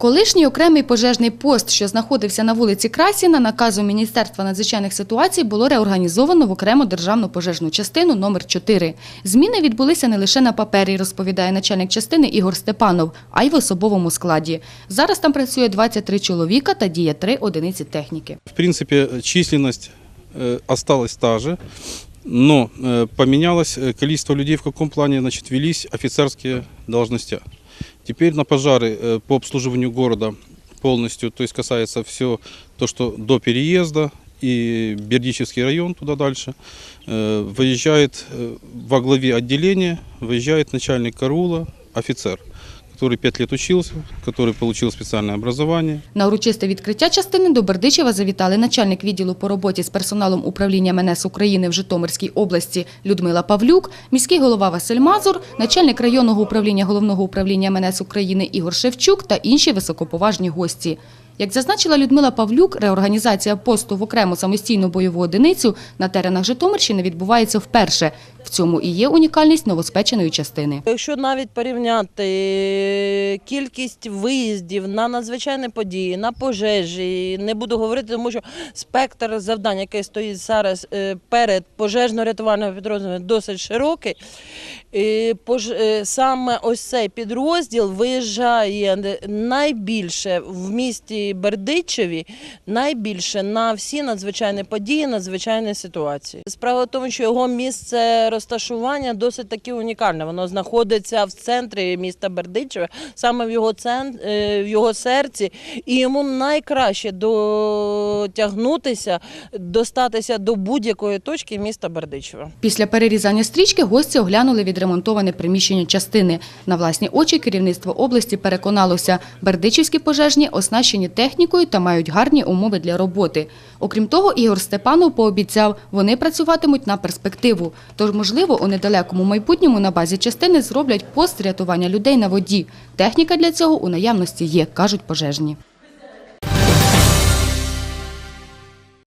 Колишній окремий пожежний пост, що знаходився на вулиці Красіна, наказом Міністерства надзвичайних ситуацій було реорганізовано в окрему державну пожежну частину номер 4 Зміни відбулися не лише на папері, розповідає начальник частини Ігор Степанов, а й в особовому складі. Зараз там працює 23 чоловіка та діє 3 одиниці техніки. В принципе, численность э, осталась та же, но э, поменялось э, количество людей, в каком плане значит, велись офицерские должности. Теперь на пожары э, по обслуживанию города полностью, то есть касается все то, что до переезда и Бердичевский район туда дальше, э, выезжает э, во главе отделения, выезжает начальник караула, офицер, который пять лет учился, который получил специальное образование, На урочисте відкриття частини до Бердичева завітали начальник відділу по роботі з персоналом управління МНС України в Житомирській області Людмила Павлюк, міський голова Василь Мазур, начальник районного управління головного управління МНС України Ігор Шевчук та інші високоповажні гості. Як зазначила Людмила Павлюк, реорганізація посту в окрему самостійну бойову одиницю на теренах Житомирщини відбувається вперше. В цьому і є унікальність новоспеченої частини. Якщо навіть порівняти е, кількість виїздів на надзвичайні події, на пожежі, не буду говорити, тому що спектр завдань, який стоїть зараз е, перед пожежно-рятувальними підрозділами, досить широкий. Е, Саме ось цей підрозділ виїжджає найбільше в місті Бердичеві, найбільше на всі надзвичайні події, надзвичайні ситуації. Справа в тому, що його місце розташування досить таки унікальне. Воно знаходиться в центрі міста Бердичеве, саме в його цен... е, в його серці, і йому найкраще дотягнутися, достатися до будь-якої точки міста Бердичева. Після перерізання стрічки гості оглянули відремонтоване приміщення частини. На власні очі керівництво області переконалося, бердичівські пожежні оснащені технікою та мають гарні умови для роботи. Окрім того, Ігор Степанов пообіцяв, вони працюватимуть на перспективу. Тож, можливо, у недалекому майбутньому на базі частини зроблять пост рятування людей на воді. Техніка для цього у наявності є, кажуть пожежні.